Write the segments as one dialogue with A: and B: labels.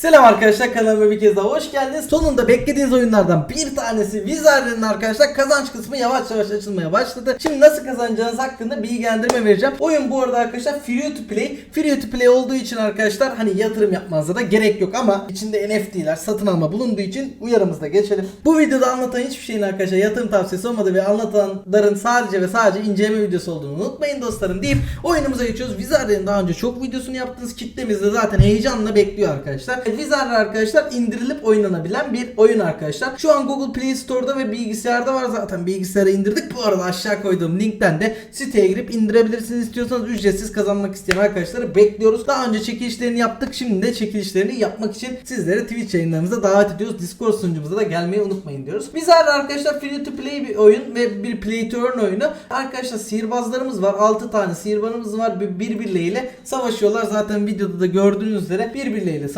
A: Selam arkadaşlar kanalıma bir kez daha hoş geldiniz. Sonunda beklediğiniz oyunlardan bir tanesi Wizard'ın arkadaşlar kazanç kısmı yavaş yavaş açılmaya başladı. Şimdi nasıl kazanacağınız hakkında bilgilendirme vereceğim. Oyun bu arada arkadaşlar free to play. Free to play olduğu için arkadaşlar hani yatırım yapmanıza da gerek yok ama içinde NFT'ler satın alma bulunduğu için uyarımızda geçelim. Bu videoda anlatan hiçbir şeyin arkadaşlar yatırım tavsiyesi olmadı ve anlatanların sadece ve sadece inceleme videosu olduğunu unutmayın dostlarım deyip oyunumuza geçiyoruz. Wizard'ın daha önce çok videosunu yaptığınız kitlemiz de zaten heyecanla bekliyor arkadaşlar. Wizard arkadaşlar indirilip oynanabilen bir oyun arkadaşlar. Şu an Google Play Store'da ve bilgisayarda var zaten. Bilgisayara indirdik. Bu arada aşağı koyduğum linkten de siteye girip indirebilirsiniz. İstiyorsanız ücretsiz kazanmak isteyen arkadaşları bekliyoruz. Daha önce çekilişlerini yaptık. Şimdi de çekilişlerini yapmak için sizleri Twitch yayınlarımıza davet ediyoruz. Discord sunucumuza da gelmeyi unutmayın diyoruz. Wizard arkadaşlar free to play bir oyun ve bir play to earn oyunu. Arkadaşlar sihirbazlarımız var. 6 tane sihirbazımız var. Bir- Birbirleriyle savaşıyorlar. Zaten videoda da gördüğünüz üzere birbirleriyle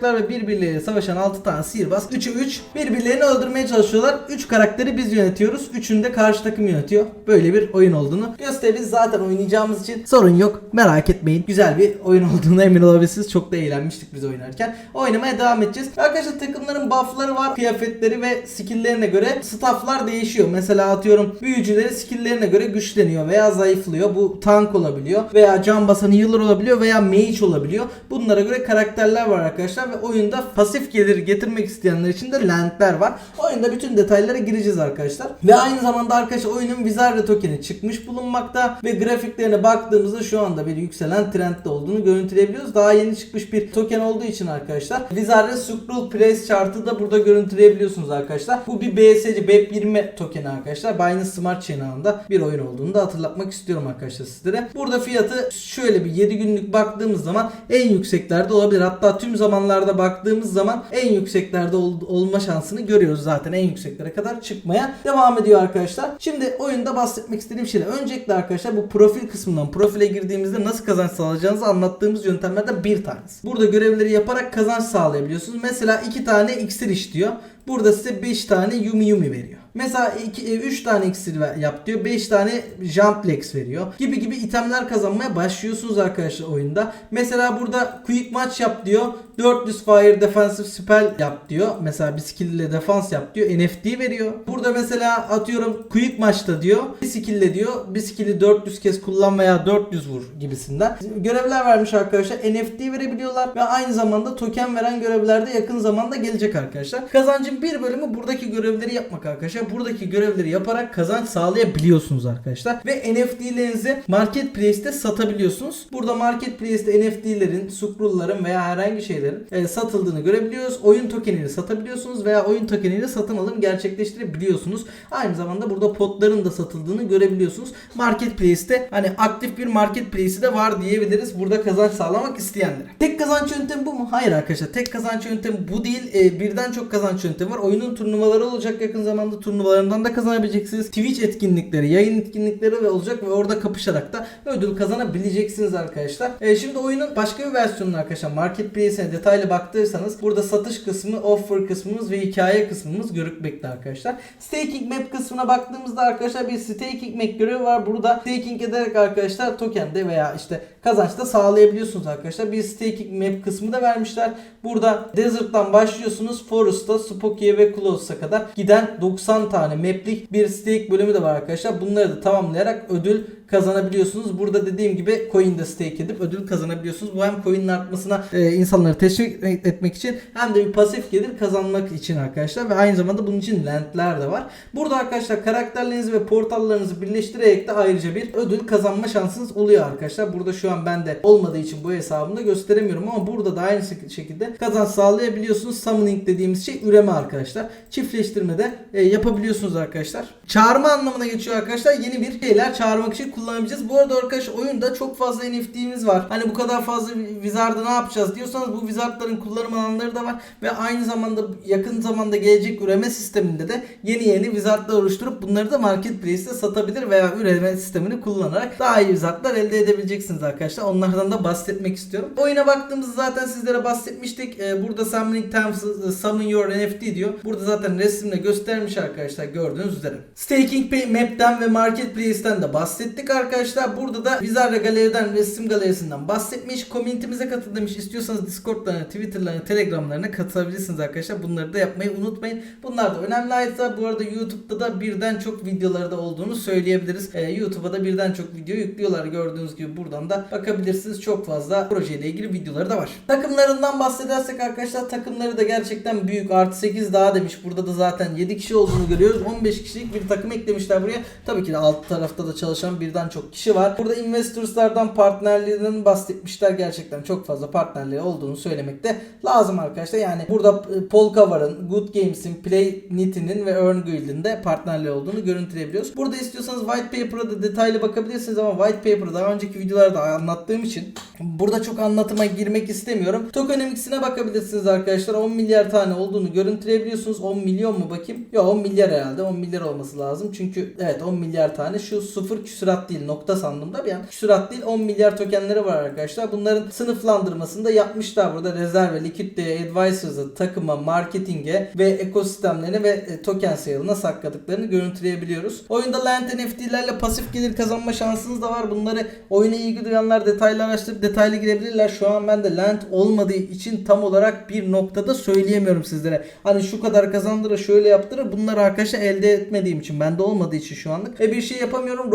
A: savaşacaklar ve birbirleriyle savaşan 6 tane sihirbaz 3'ü 3 birbirlerini öldürmeye çalışıyorlar. 3 karakteri biz yönetiyoruz. 3'ünü de karşı takım yönetiyor. Böyle bir oyun olduğunu gösteririz. Zaten oynayacağımız için sorun yok. Merak etmeyin. Güzel bir oyun olduğuna emin olabilirsiniz. Çok da eğlenmiştik biz oynarken. Oynamaya devam edeceğiz. Arkadaşlar takımların buffları var. Kıyafetleri ve skill'lerine göre stafflar değişiyor. Mesela atıyorum büyücüleri skill'lerine göre güçleniyor veya zayıflıyor. Bu tank olabiliyor veya can basan healer olabiliyor veya mage olabiliyor. Bunlara göre karakterler var arkadaşlar ve oyunda pasif gelir getirmek isteyenler için de landler var. Oyunda bütün detaylara gireceğiz arkadaşlar. Ve aynı zamanda arkadaşlar oyunun Wizard tokeni çıkmış bulunmakta ve grafiklerine baktığımızda şu anda bir yükselen trendde olduğunu görüntüleyebiliyoruz. Daha yeni çıkmış bir token olduğu için arkadaşlar Wizard'ın Scroll Price chart'ı da burada görüntüleyebiliyorsunuz arkadaşlar. Bu bir BSC BEP20 tokeni arkadaşlar. Binance Smart Chain ağında bir oyun olduğunu da hatırlatmak istiyorum arkadaşlar sizlere. Burada fiyatı şöyle bir 7 günlük baktığımız zaman en yükseklerde olabilir. Hatta tüm zamanlarda baktığımız zaman en yükseklerde ol- olma şansını görüyoruz zaten en yükseklere kadar çıkmaya devam ediyor arkadaşlar. Şimdi oyunda bahsetmek istediğim şeyler. Öncelikle arkadaşlar bu profil kısmından profile girdiğimizde nasıl kazanç sağlayacağınızı anlattığımız yöntemlerden bir tanesi. Burada görevleri yaparak kazanç sağlayabiliyorsunuz. Mesela iki tane iksir işliyor. Burada size 5 tane Yumi Yumi veriyor. Mesela 3 tane iksir yap diyor. 5 tane Jump Legs veriyor. Gibi gibi itemler kazanmaya başlıyorsunuz arkadaşlar oyunda. Mesela burada Quick Match yap diyor. 400 Fire Defensive Spell yap diyor. Mesela bir skill ile defans yap diyor. NFT veriyor. Burada mesela atıyorum Quick Match'ta diyor. Bir skill diyor. Bir skill'i 400 kez kullan veya 400 vur gibisinden. Görevler vermiş arkadaşlar. NFT verebiliyorlar ve aynı zamanda token veren görevler de yakın zamanda gelecek arkadaşlar. Kazancın bir bölümü buradaki görevleri yapmak arkadaşlar. Buradaki görevleri yaparak kazanç sağlayabiliyorsunuz arkadaşlar. Ve NFT'lerinizi Marketplace'te satabiliyorsunuz. Burada Marketplace'te NFT'lerin, Scroll'ların veya herhangi şeylerin e, satıldığını görebiliyoruz. Oyun tokenini satabiliyorsunuz veya oyun tokeniyle satın alım gerçekleştirebiliyorsunuz. Aynı zamanda burada potların da satıldığını görebiliyorsunuz. Marketplace'te hani aktif bir marketplace'i de var diyebiliriz. Burada kazanç sağlamak isteyenlere. Tek kazanç yöntemi bu mu? Hayır arkadaşlar. Tek kazanç yöntemi bu değil. E, birden çok kazanç yöntemi var. Oyunun turnuvaları olacak yakın zamanda. Turnuvalarından da kazanabileceksiniz. Twitch etkinlikleri, yayın etkinlikleri ve olacak ve orada kapışarak da ödül kazanabileceksiniz arkadaşlar. E, şimdi oyunun başka bir versiyonunu arkadaşlar Marketplace'e detaylı baktıysanız burada satış kısmı, offer kısmımız ve hikaye kısmımız görükmekte arkadaşlar. Staking map kısmına baktığımızda arkadaşlar bir staking map görevi var. Burada staking ederek arkadaşlar tokende veya işte kazançta sağlayabiliyorsunuz arkadaşlar. Bir staking map kısmı da vermişler. Burada Desert'tan başlıyorsunuz. Forest'a, Spokie'ye ve Close'a kadar giden 90 tane map'lik bir stake bölümü de var arkadaşlar. Bunları da tamamlayarak ödül kazanabiliyorsunuz. Burada dediğim gibi coin de stake edip ödül kazanabiliyorsunuz. Bu hem coin'in artmasına e, insanları teşvik etmek için hem de bir pasif gelir kazanmak için arkadaşlar ve aynı zamanda bunun için landler de var. Burada arkadaşlar karakterlerinizi ve portallarınızı birleştirerek de ayrıca bir ödül kazanma şansınız oluyor arkadaşlar. Burada şu an bende olmadığı için bu hesabımda gösteremiyorum ama burada da aynı şek- şekilde kazanç sağlayabiliyorsunuz. Summoning dediğimiz şey üreme arkadaşlar. Çiftleştirme de e, yapabiliyorsunuz arkadaşlar. Çağırma anlamına geçiyor arkadaşlar. Yeni bir şeyler çağırmak için kullanabileceğiz. Bu arada arkadaşlar oyunda çok fazla NFT'miz var. Hani bu kadar fazla Wizard'ı ne yapacağız diyorsanız bu Wizard'ların kullanım alanları da var ve aynı zamanda yakın zamanda gelecek üreme sisteminde de yeni yeni Wizard'lar oluşturup bunları da Marketplace'te satabilir veya üreme sistemini kullanarak daha iyi Wizard'lar elde edebileceksiniz arkadaşlar. Onlardan da bahsetmek istiyorum. Oyuna baktığımızda zaten sizlere bahsetmiştik. Ee, burada Summoning Times e, Summon Your NFT diyor. Burada zaten resimle göstermiş arkadaşlar gördüğünüz üzere. Staking Pay Map'ten ve Marketplace'ten de bahsettik. Arkadaşlar. Burada da Vizarra Galeri'den Steam Galerisi'nden bahsetmiş. Community'mize katıl demiş. İstiyorsanız Discord'larına, Twitter'larına, Telegram'larına katılabilirsiniz arkadaşlar. Bunları da yapmayı unutmayın. Bunlar da önemli ayrıca bu arada YouTube'da da birden çok videoları da olduğunu söyleyebiliriz. Ee, YouTube'a da birden çok video yüklüyorlar. Gördüğünüz gibi buradan da bakabilirsiniz. Çok fazla projeyle ilgili videoları da var. Takımlarından bahsedersek arkadaşlar takımları da gerçekten büyük. Artı 8 daha demiş. Burada da zaten 7 kişi olduğunu görüyoruz. 15 kişilik bir takım eklemişler buraya. Tabii ki de alt tarafta da çalışan birden çok kişi var. Burada Investors'lardan partnerlerinden bahsetmişler. Gerçekten çok fazla partnerleri olduğunu söylemekte lazım arkadaşlar. Yani burada e, Polkavar'ın, Good Games'in, Play Nitty'nin ve Earn Guild'in de partnerleri olduğunu görüntüleyebiliyoruz. Burada istiyorsanız White Paper'a da detaylı bakabilirsiniz ama White Paper'ı daha önceki videolarda anlattığım için burada çok anlatıma girmek istemiyorum. Tokenomics'ine bakabilirsiniz arkadaşlar. 10 milyar tane olduğunu görüntüleyebiliyorsunuz. 10 milyon mu bakayım? Yok 10 milyar herhalde. 10 milyar olması lazım. Çünkü evet 10 milyar tane şu sıfır küsurat değil nokta sandım da bir an. Küsurat değil 10 milyar tokenleri var arkadaşlar. Bunların sınıflandırmasını da yapmışlar burada. Rezerve, liquidity, advisors'a, takıma, marketinge ve ekosistemlerine ve e, token sale'ına sakladıklarını görüntüleyebiliyoruz. Oyunda Land NFT'lerle pasif gelir kazanma şansınız da var. Bunları oyuna ilgi duyanlar detaylı araştırıp detaylı girebilirler. Şu an ben de Land olmadığı için tam olarak bir noktada söyleyemiyorum sizlere. Hani şu kadar kazandırır, şöyle yaptırır. Bunları arkadaşlar elde etmediğim için, bende olmadığı için şu anlık. Ve bir şey yapamıyorum.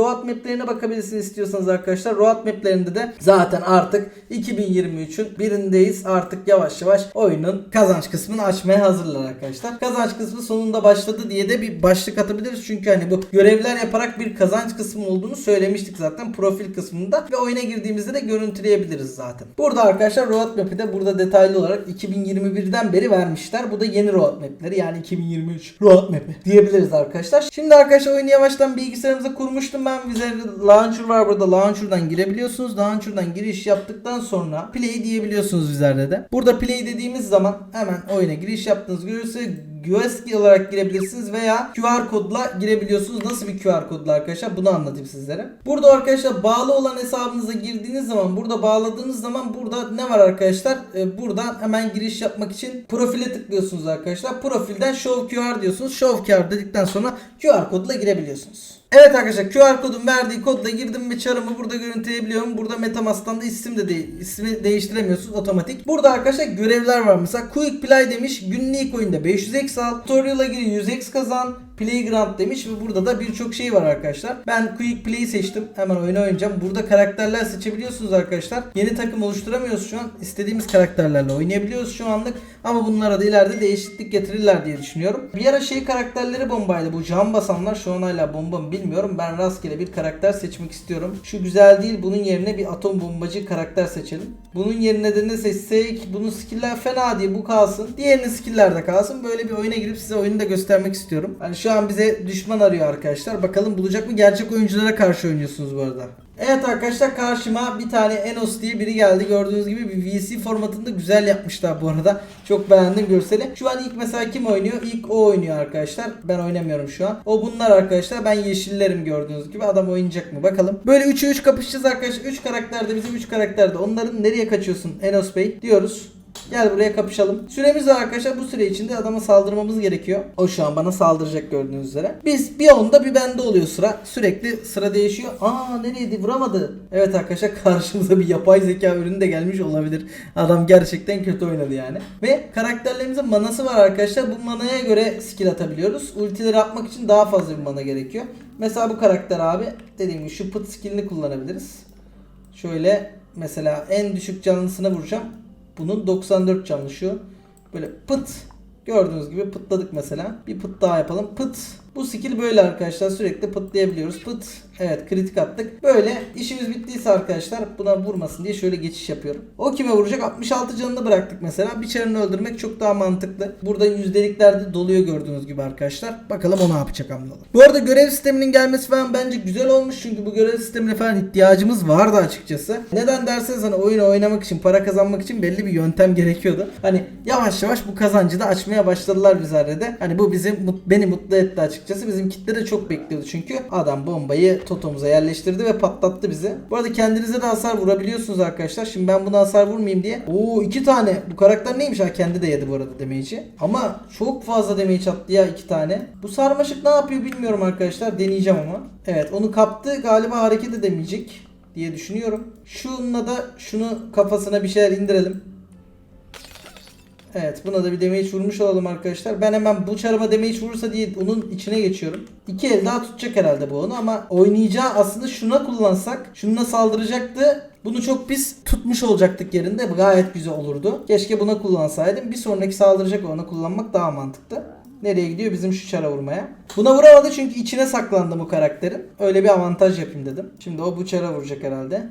A: Roadmap'lerine bakabilirsiniz istiyorsanız arkadaşlar. Roadmap'lerinde de zaten artık 2023'ün birindeyiz. Artık yavaş yavaş oyunun kazanç kısmını açmaya hazırlar arkadaşlar. Kazanç kısmı sonunda başladı diye de bir başlık atabiliriz. Çünkü hani bu görevler yaparak bir kazanç kısmı olduğunu söylemiştik zaten profil kısmında. Ve oyuna girdiğimizde de görüntüleyebiliriz zaten. Burada arkadaşlar roadmap'i de burada detaylı olarak 2021'den beri vermişler. Bu da yeni roadmap'leri yani 2023 roadmap'i diyebiliriz arkadaşlar. Şimdi arkadaşlar oyunu yavaştan bilgisayarımıza kurmuştum ben. Launcher var burada. Launcher'dan girebiliyorsunuz. Launcher'dan giriş yaptıktan sonra play diyebiliyorsunuz bizlerde de. Burada play dediğimiz zaman hemen oyuna giriş yaptığınız görürse USB olarak girebilirsiniz veya QR kodla girebiliyorsunuz. Nasıl bir QR kodla arkadaşlar bunu anlatayım sizlere. Burada arkadaşlar bağlı olan hesabınıza girdiğiniz zaman burada bağladığınız zaman burada ne var arkadaşlar? Ee, buradan hemen giriş yapmak için profile tıklıyorsunuz arkadaşlar. Profilden Show QR diyorsunuz. Show QR dedikten sonra QR kodla girebiliyorsunuz. Evet arkadaşlar QR kodun verdiği kodla girdim ve çarımı burada görüntüleyebiliyorum. Burada Metamask'tan da isim de değil, ismi değiştiremiyorsunuz otomatik. Burada arkadaşlar görevler var mesela Quick Play demiş günlük oyunda 500x al. Tutorial'a gir 100x kazan. Playground demiş ve burada da birçok şey var arkadaşlar. Ben Quick Play seçtim. Hemen oyunu oynayacağım. Burada karakterler seçebiliyorsunuz arkadaşlar. Yeni takım oluşturamıyoruz şu an. İstediğimiz karakterlerle oynayabiliyoruz şu anlık. Ama bunlara da ileride değişiklik getirirler diye düşünüyorum. Bir ara şey karakterleri bombaydı. Bu can basanlar şu an hala bomba mı bilmiyorum. Ben rastgele bir karakter seçmek istiyorum. Şu güzel değil. Bunun yerine bir atom bombacı karakter seçelim. Bunun yerine de ne seçsek? Bunun skill'ler fena değil. Bu kalsın. Diğerinin skill'ler de kalsın. Böyle bir oyuna girip size oyunu da göstermek istiyorum. Hani şu an bize düşman arıyor arkadaşlar. Bakalım bulacak mı? Gerçek oyunculara karşı oynuyorsunuz bu arada. Evet arkadaşlar karşıma bir tane Enos diye biri geldi. Gördüğünüz gibi bir VC formatında güzel yapmışlar bu arada. Çok beğendim görseli. Şu an ilk mesela kim oynuyor? İlk o oynuyor arkadaşlar. Ben oynamıyorum şu an. O bunlar arkadaşlar. Ben yeşillerim gördüğünüz gibi. Adam oynayacak mı? Bakalım. Böyle 3'e 3 kapışacağız arkadaşlar. 3 karakterde bizim 3 karakterde. Onların nereye kaçıyorsun Enos Bey? Diyoruz. Gel buraya kapışalım. Süremiz var arkadaşlar. Bu süre içinde adama saldırmamız gerekiyor. O şu an bana saldıracak gördüğünüz üzere. Biz bir onda bir bende oluyor sıra. Sürekli sıra değişiyor. Aa nereydi? Vuramadı. Evet arkadaşlar karşımıza bir yapay zeka ürünü de gelmiş olabilir. Adam gerçekten kötü oynadı yani. Ve karakterlerimizin manası var arkadaşlar. Bu manaya göre skill atabiliyoruz. Ultileri atmak için daha fazla bir mana gerekiyor. Mesela bu karakter abi dediğim gibi şu pıt skillini kullanabiliriz. Şöyle mesela en düşük canlısına vuracağım. Bunun 94 canlı şu. Böyle pıt. Gördüğünüz gibi pıtladık mesela. Bir pıt daha yapalım. Pıt. Bu skill böyle arkadaşlar. Sürekli pıtlayabiliyoruz. Pıt. Evet kritik attık. Böyle işimiz bittiyse arkadaşlar buna vurmasın diye şöyle geçiş yapıyorum. O kime vuracak? 66 canını bıraktık mesela. Bir çarını öldürmek çok daha mantıklı. Burada yüzdeliklerde doluyor gördüğünüz gibi arkadaşlar. Bakalım o ne yapacak hamlalı. Bu arada görev sisteminin gelmesi falan bence güzel olmuş. Çünkü bu görev sistemine falan ihtiyacımız vardı açıkçası. Neden derseniz hani oyunu oynamak için, para kazanmak için belli bir yöntem gerekiyordu. Hani yavaş yavaş bu kazancı da açmaya başladılar bizlerde de. Hani bu bizi beni mutlu etti açıkçası açıkçası. Bizim kitle de çok bekliyordu çünkü. Adam bombayı totomuza yerleştirdi ve patlattı bizi. Bu arada kendinize de hasar vurabiliyorsunuz arkadaşlar. Şimdi ben buna hasar vurmayayım diye. Oo iki tane. Bu karakter neymiş ha? Kendi de yedi bu arada damage'i. Ama çok fazla damage attı ya iki tane. Bu sarmaşık ne yapıyor bilmiyorum arkadaşlar. Deneyeceğim ama. Evet onu kaptı. Galiba hareket edemeyecek diye düşünüyorum. Şununla da şunu kafasına bir şeyler indirelim. Evet buna da bir damage vurmuş olalım arkadaşlar. Ben hemen bu çarıma damage vurursa diye onun içine geçiyorum. İki el daha tutacak herhalde bu onu ama oynayacağı aslında şuna kullansak. Şununla saldıracaktı. Bunu çok pis tutmuş olacaktık yerinde. Gayet güzel olurdu. Keşke buna kullansaydım. Bir sonraki saldıracak ona kullanmak daha mantıklı. Nereye gidiyor? Bizim şu çara vurmaya. Buna vuramadı çünkü içine saklandı bu karakterin. Öyle bir avantaj yapayım dedim. Şimdi o bu çara vuracak herhalde.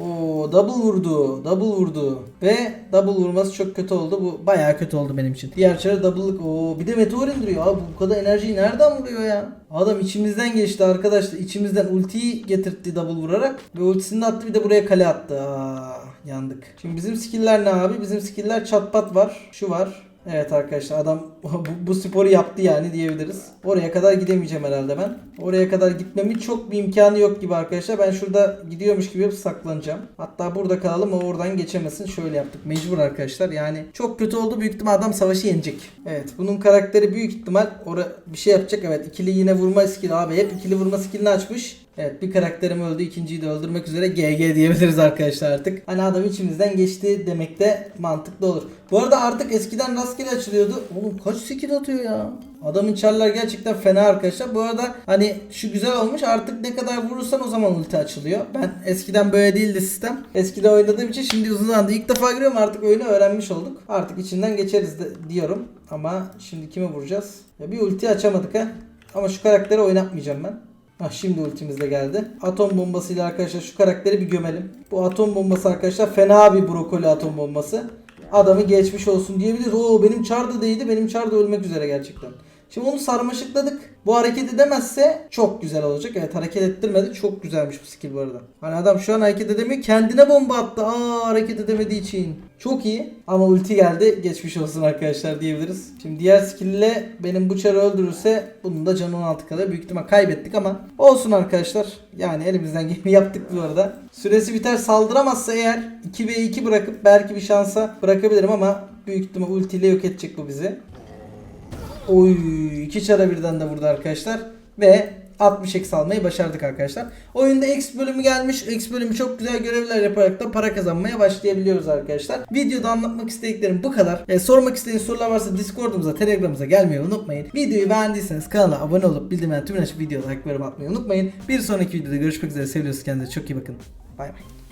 A: Oo double vurdu. Double vurdu. Ve double vurması çok kötü oldu. Bu bayağı kötü oldu benim için. Diğer çare double'lık. Oo bir de meteor indiriyor. Abi bu kadar enerjiyi nereden vuruyor ya? Adam içimizden geçti arkadaşlar. İçimizden ultiyi getirtti double vurarak. Ve ultisini de attı bir de buraya kale attı. Aa, yandık. Şimdi bizim skill'ler ne abi? Bizim skill'ler çatpat var. Şu var. Evet arkadaşlar adam bu, bu sporu yaptı yani diyebiliriz. Oraya kadar gidemeyeceğim herhalde ben. Oraya kadar gitmemin çok bir imkanı yok gibi arkadaşlar. Ben şurada gidiyormuş gibi saklanacağım. Hatta burada kalalım o oradan geçemesin. Şöyle yaptık. Mecbur arkadaşlar. Yani çok kötü oldu. Büyük ihtimal adam savaşı yenecek. Evet bunun karakteri büyük ihtimal ora bir şey yapacak. Evet ikili yine vurma skill'i abi. Hep ikili vurma skill'ini açmış. Evet bir karakterim öldü ikinciyi de öldürmek üzere GG diyebiliriz arkadaşlar artık. Hani adam içimizden geçti demek de mantıklı olur. Bu arada artık eskiden rastgele açılıyordu. Oğlum kaç skill atıyor ya? Adamın çarlar gerçekten fena arkadaşlar. Bu arada hani şu güzel olmuş artık ne kadar vurursan o zaman ulti açılıyor. Ben eskiden böyle değildi sistem. Eskiden oynadığım için şimdi uzun zamandır ilk defa görüyorum artık oyunu öğrenmiş olduk. Artık içinden geçeriz de, diyorum. Ama şimdi kime vuracağız? Ya bir ulti açamadık ha. Ama şu karakteri oynatmayacağım ben. Ah şimdi ultimiz de geldi. Atom bombasıyla arkadaşlar şu karakteri bir gömelim. Bu atom bombası arkadaşlar fena bir brokoli atom bombası. Adamı geçmiş olsun diyebiliriz. Oo benim çar da değdi. Benim çar ölmek üzere gerçekten. Şimdi onu sarmaşıkladık. Bu hareket edemezse çok güzel olacak. Evet hareket ettirmedi. Çok güzelmiş bu skill bu arada. Hani adam şu an hareket edemiyor. Kendine bomba attı. Aa hareket edemediği için. Çok iyi. Ama ulti geldi. Geçmiş olsun arkadaşlar diyebiliriz. Şimdi diğer skill ile benim bu çarı öldürürse bunun da canı 16 kadar. Büyük ihtimal kaybettik ama olsun arkadaşlar. Yani elimizden geleni yaptık bu arada. Süresi biter saldıramazsa eğer 2v2 bırakıp belki bir şansa bırakabilirim ama büyük ihtimal ultiyle yok edecek bu bizi. Oy iki çara birden de vurdu arkadaşlar. Ve 60 X almayı başardık arkadaşlar. Oyunda X bölümü gelmiş. X bölümü çok güzel görevler yaparak da para kazanmaya başlayabiliyoruz arkadaşlar. Videoda anlatmak istediklerim bu kadar. E, sormak istediğiniz sorular varsa Discord'umuza, Telegram'ımıza gelmeyi unutmayın. Videoyu beğendiyseniz kanala abone olup bildirimleri tüm açıp videoya like atmayı unutmayın. Bir sonraki videoda görüşmek üzere. Seviyorsunuz kendinize çok iyi bakın. Bay bay.